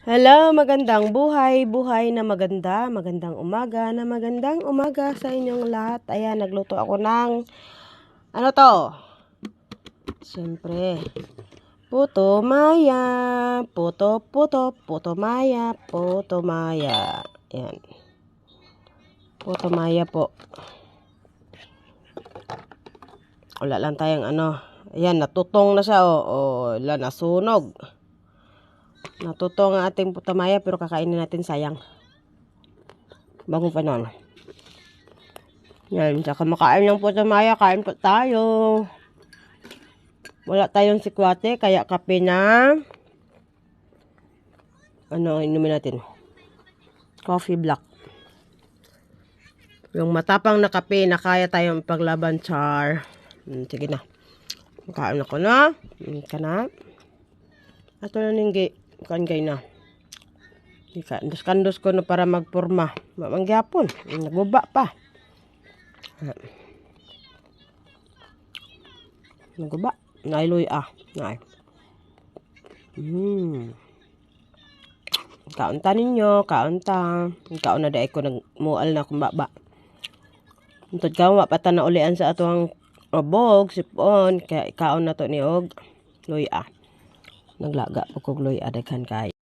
Hello, magandang buhay, buhay na maganda, magandang umaga, na magandang umaga sa inyong lahat. Ayan, nagluto ako ng, ano to? Siyempre, puto maya, puto, puto, puto maya, puto maya. Ayan. Puto maya po. Wala lang tayong ano. Ayan, natutong na siya, oh. oh wala, nasunog. Natutong ang ating putamaya pero kakainin natin sayang. Bago pa nun. Yan, saka makain ng putamaya, kain po tayo. Wala tayong sikwate, kaya kape na. Ano, inumin natin? Coffee black. Yung matapang na kape na kaya tayong paglaban, char. Hmm, sige na. Kain ako na. Hmm, ka na. Ato na ninggi. Kan kay na. Ika, kandos ko na para magporma. Mamangyapon. Naguba pa. Ha. Naguba. Nailoy ah. Nay. Hmm. Kaunta ninyo, kaunta. Kaun na dahil ko nagmual na kumbaba. Untod ka, mapata na ulian sa atong obog, sipon. Kaya kaon na to ni Og. Loy ah. Naglaga po kog loy adaghan kay.